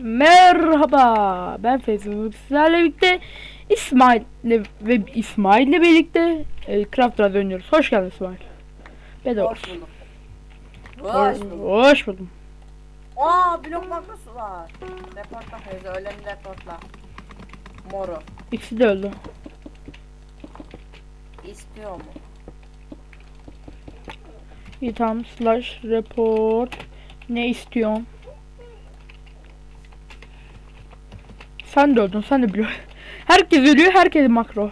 Merhaba ben Facebook sizlerle birlikte İsmail ve İsmail'le birlikte e, Craft Run oynuyoruz. Hoş geldin İsmail. Bedava. Hoş bulduk. Hoş, bulduk. hoş buldum. Aa blok makrosu var. Reportla Feyza öleni reportla. Moru. İkisi de öldü. İstiyor mu? İyi tamam slash report ne istiyorsun? Sen de öldün sen de biliyorsun. Herkes ölüyor herkes makro.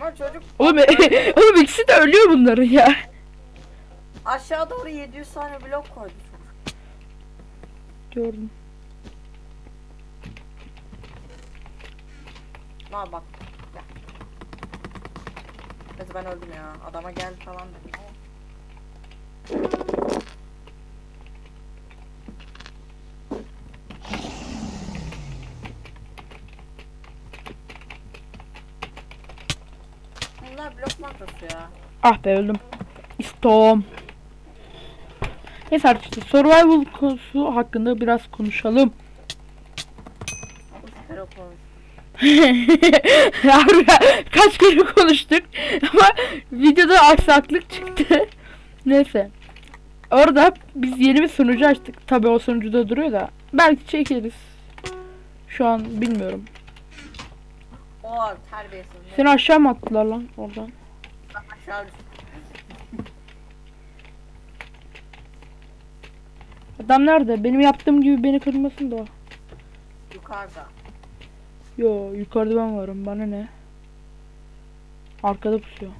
Ama çocuk Oğlum, oğlum ikisi de ölüyor bunların ya. aşağı doğru 700 tane blok koydu çocuk. Gördüm. Ha bak. Gel. Neyse ben öldüm ya. Adama gel falan dedim ama. Bunlar blok makrosu ya. Ah be öldüm. İstom. Neyse arkadaşlar survival konusu hakkında biraz konuşalım. Kaç kere konuştuk ama videoda aksaklık çıktı. Neyse. Orada biz yeni bir sunucu açtık. Tabi o sunucuda duruyor da. Belki çekeriz. Şu an bilmiyorum. O terbiyesiz. Seni aşağı mı attılar lan oradan? Adam nerede? Benim yaptığım gibi beni kırmasın da. Yukarıda. Yo yukarıda ben varım. Bana ne? Arkada pusuyor.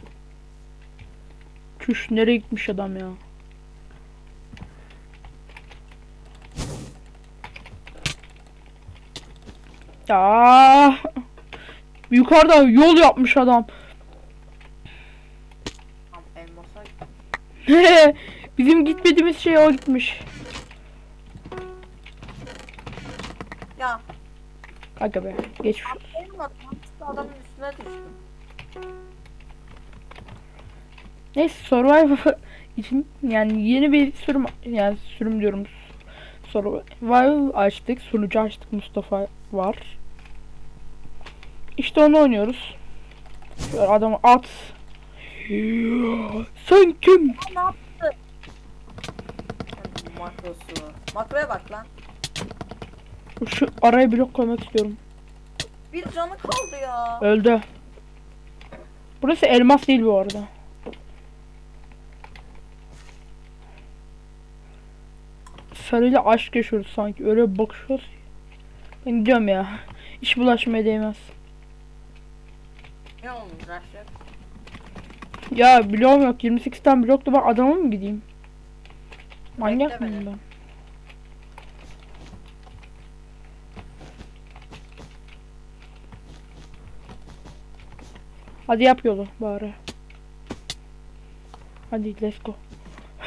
Çüş nereye gitmiş adam ya? Ya yukarıda yol yapmış adam. Tam elmasa Bizim gitmediğimiz şey o gitmiş. Ya Kanka be olsun. benim adamın üstüne düştüm. Neyse Survivor için yani yeni bir sürüm yani sürüm diyorum. Survival açtık. Sunucu açtık. Mustafa var. İşte onu oynuyoruz. Şöyle adamı at. Sen kim? Ne yaptı? Makrosu. Makroya bak lan. Şu araya blok koymak istiyorum. Bir canı kaldı ya. Öldü. Burası elmas değil bu arada. Sarıyla aşk yaşıyoruz sanki. Öyle bakışıyoruz. Ben gidiyorum ya. Hiç bulaşmaya değmez. Ne olmuş Raşet? Ya bloğum yok. 28 tane bloklu ben adama mı gideyim? Manyak mıyım ben? Hadi yap yolu bari. Hadi let's go.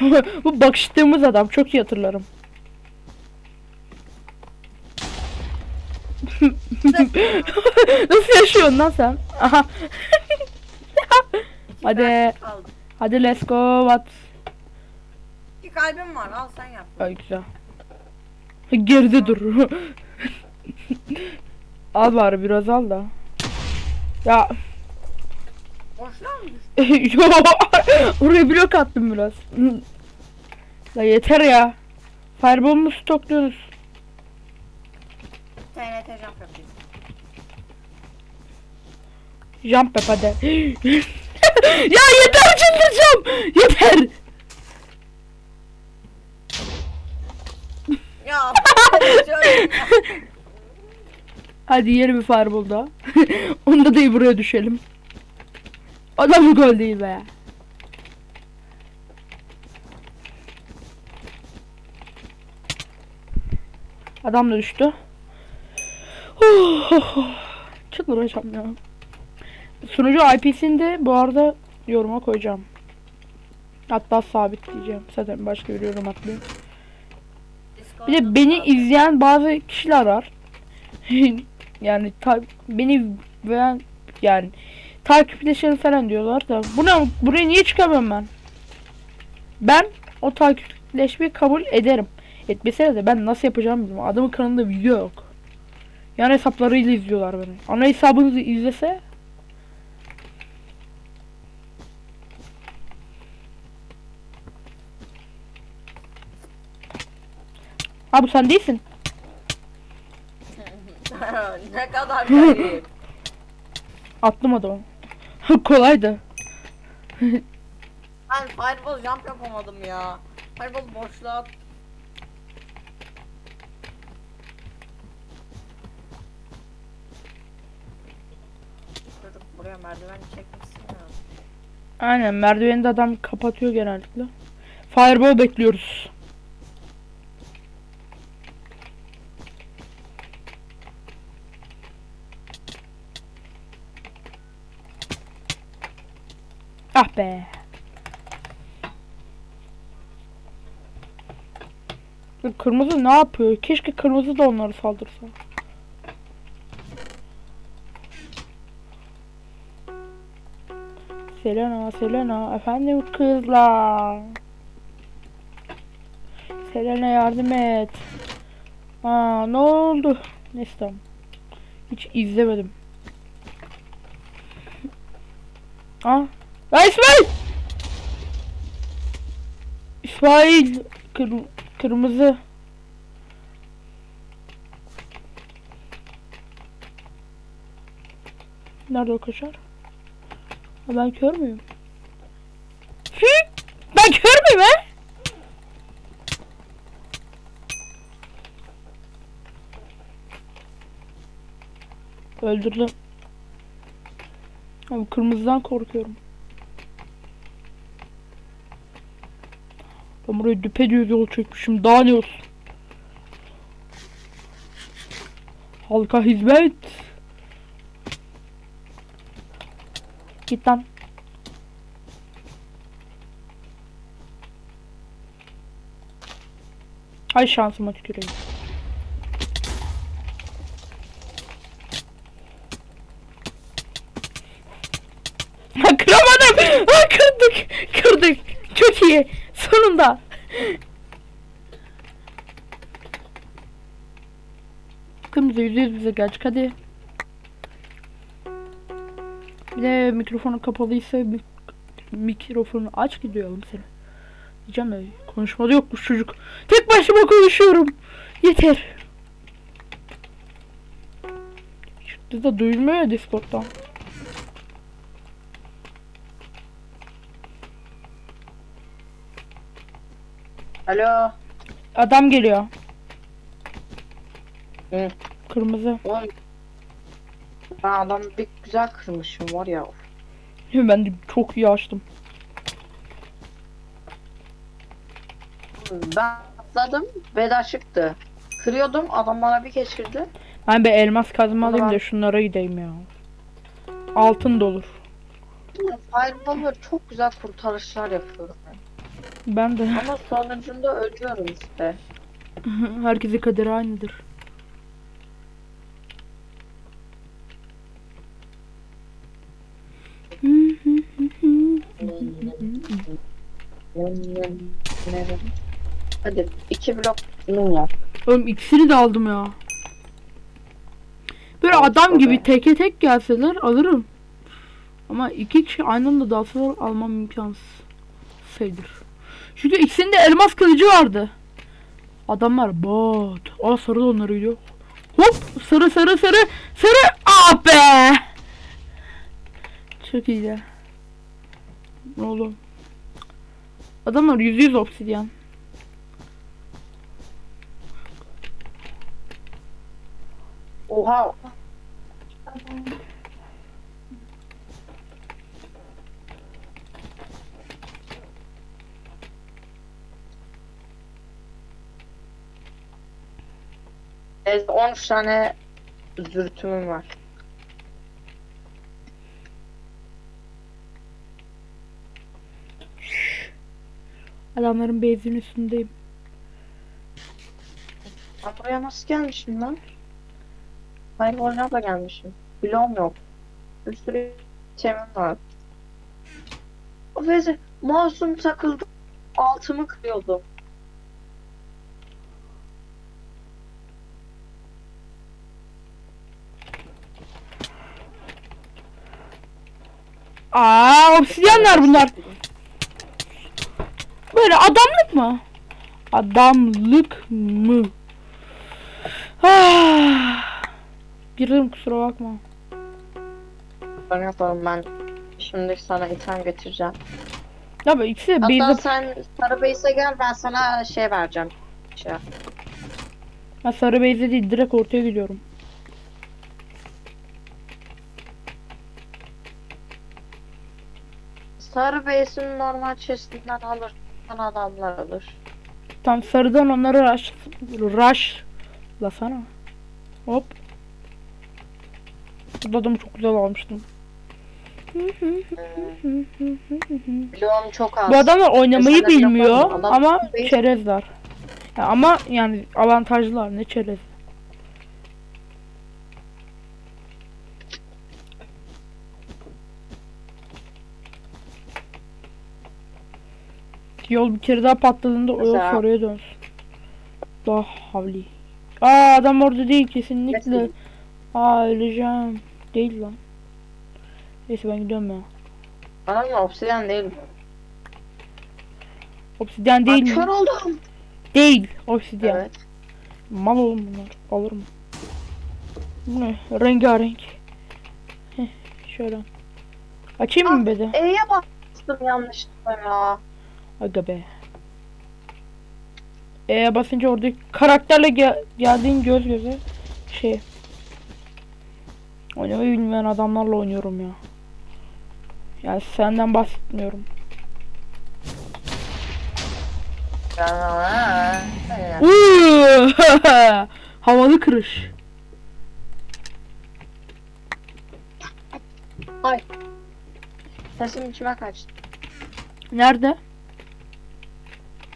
Bu bakıştığımız adam çok iyi hatırlarım. Nasıl yaşıyorsun lan sen? Aha. Hadi. Hadi let's go. What? İki kalbim var al sen yap. Ay güzel. Geride dur. al bari biraz al da. Ya Boşluğa mı düştü? yo oraya blok attım biraz. La yeter ya. Fireball mu stokluyoruz? TNT jump yapayım. Jump yap hadi. Ya yeter çıldıracağım. Yeter. Ya. Hadi yeni bir fireball daha. Onda da buraya düşelim. Adam gol değil be. Adam da düştü. Çıldıracağım ya. Sunucu IP'sini de bu arada yoruma koyacağım. Hatta sabitleyeceğim. Zaten başka bir yorum atmıyorum. Bir de beni izleyen bazı kişiler var. yani beni beğen yani takipleşelim falan diyorlar da buna buraya niye çıkamıyorum ben? Ben o takipleşmeyi kabul ederim. Etmesene de ben nasıl yapacağım bilmiyorum. Adamın kanalında video yok. Yan hesaplarıyla izliyorlar beni. Ana hesabınızı izlese Ha bu sen değilsin. ne kadar garip. Attım adamı. Kolaydı. Ben fireball jump yapamadım ya. Fireball boşluğa at. Çocuk buraya merdiven çekmişsin ya. Aynen merdiveni de adam kapatıyor genellikle. Fireball bekliyoruz. Ah be. Kırmızı ne yapıyor? Keşke kırmızı da onları saldırsa. Selena, Selena, efendim kızlar. Selena yardım et. Aa ne oldu? Neyse. Hiç izlemedim. Aa. Ya İsmail! İsmail! Kır- kırmızı. Nerede o kaşar? Ha, ben kör müyüm? Ben kör müyüm he? Öldürdüm. Abi kırmızıdan korkuyorum. Ben buraya düpedüz yol çekmişim. Daha ne olsun? Halka hizmet. Git lan. Ay şansıma tüküreyim. Ha kıramadım. Ha kırdık. Kırdık. Çok iyi. Sonunda. Kırmızı yüzde yüz bize gelecek hadi. Bir de mikrofonu kapalıysa mik mikrofonu aç gidiyor oğlum seni. Diyeceğim de konuşmada yokmuş çocuk. Tek başıma konuşuyorum. Yeter. Şimdi de duyulmuyor ya Discord'dan. Alo. Adam geliyor. Hı. Kırmızı. Oğlum. Ben adam bir güzel kırmışım var ya. Ben de çok iyi açtım. Ben atladım. Veda çıktı. Kırıyordum. Adam bana bir geçirdi. Ben bir elmas kazma alayım da şunlara gideyim ya. Altın da olur. Fireball'la çok güzel kurtarışlar yapıyorum. ben. Ben de. Ama sonucunda ölüyorum işte. Herkesin kaderi aynıdır. Hadi iki blok bunun var. Oğlum ikisini de aldım ya. Böyle Al, adam gibi teke tek gelseler alırım. Ama iki kişi aynı anda dalsalar almam imkansız. Sayılır. Çünkü ikisinde elmas kılıcı vardı. Adamlar bot. Aa sarı da onları gidiyor. Hop sarı sarı sarı sarı. Ah be. Çok iyi Oğlum. Adamlar yüz yüz obsidyen. Oha. Evet, 13 tane zürtümüm var. Adamların base'in üstündeyim. Ben buraya nasıl gelmişim lan? Hayır oyuna da gelmişim. Bloğum yok. Bir sürü itemim var. Ve masum takıldı. Altımı kırıyordum. Aa obsidyenler bunlar. Böyle adamlık mı? Adamlık mı? Ah. Girdim kusura bakma. Ben yaparım ben. Şimdi sana item getireceğim. Ya ben ikisi de Hatta sen sarı base'e gel ben sana şey vereceğim. Şey. Ben sarı base'e değil direkt ortaya gidiyorum. Sarı base'in normal chest'inden alır. adamlar alır. Tam sarıdan onları rush rush la sana. Hop. Bu adamı çok güzel almıştım. Bloğum çok az. Bu adamlar oynamayı Mesela bilmiyor. Adam ama çerezler. Ya ama yani avantajlılar ne çerez. Yol bir kere daha patladığında o yol Mesela- oraya dönsün. Daha havli. Aa adam orada değil kesinlikle. Nasıl? Aa öleceğim. Değil lan. Neyse ben gidiyorum ya. Anam obsidian değil. Obsidyen değil Aa, kör mi? oldum. Değil. Obsidyen. Evet. Mal oğlum bunlar. Alır mı? Bu ne? Rengarenk. Heh, şöyle. Açayım mı bede? E'ye bastım yanlışlıkla ya. Aga be. E'ye basınca orada karakterle gel geldiğin göz göze şey. Oynamayı bilmeyen adamlarla oynuyorum ya. Yani senden bahsetmiyorum. Havalı kırış. Sesim içime kaçtı. Nerede?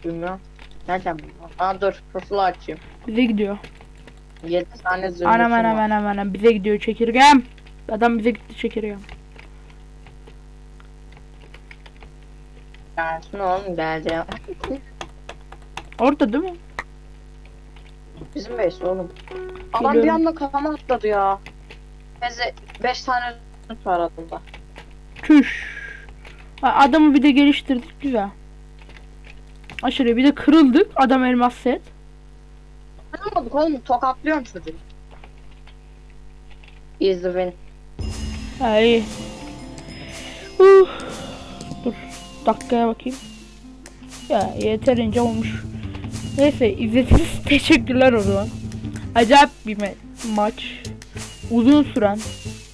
Bilmiyorum. Nereden bilmiyorum. Aa dur pusula açayım. Bize gidiyor. 7 tane zümrütüm Anam var. anam anam anam bize gidiyor çekirgem. Adam bize gitti çekirgem. Gelsin oğlum geldi. Orada değil mi? Bizim base oğlum. Adam bir anda kafama atladı ya. Neyse 5 tane zümrüt var adında. Çüş. Ha, Adamı bir de geliştirdik güzel. Aşırı bir de kırıldık. Adam elmas set. Oldu oğlum tokatlıyorum çocuğu. Easy win. İyi. Uh. Dur. Dakikaya bakayım. Ya yeterince olmuş. Neyse izlediğiniz teşekkürler o zaman. Acayip bir ma- maç. Uzun süren.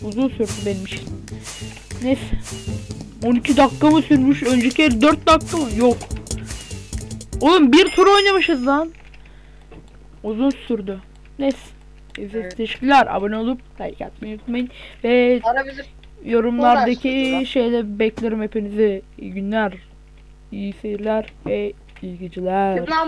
Uzun sürdü benim için. Neyse. 12 dakika mı sürmüş? Önceki el 4 dakika mı? Yok. Oğlum bir tur oynamışız lan. Uzun sürdü. Neyse. İzlediğiniz teşekkürler. Abone olup like atmayı unutmayın. Ve yorumlardaki şeyle beklerim hepinizi. İyi günler, iyi seyirler ve iyi geceler.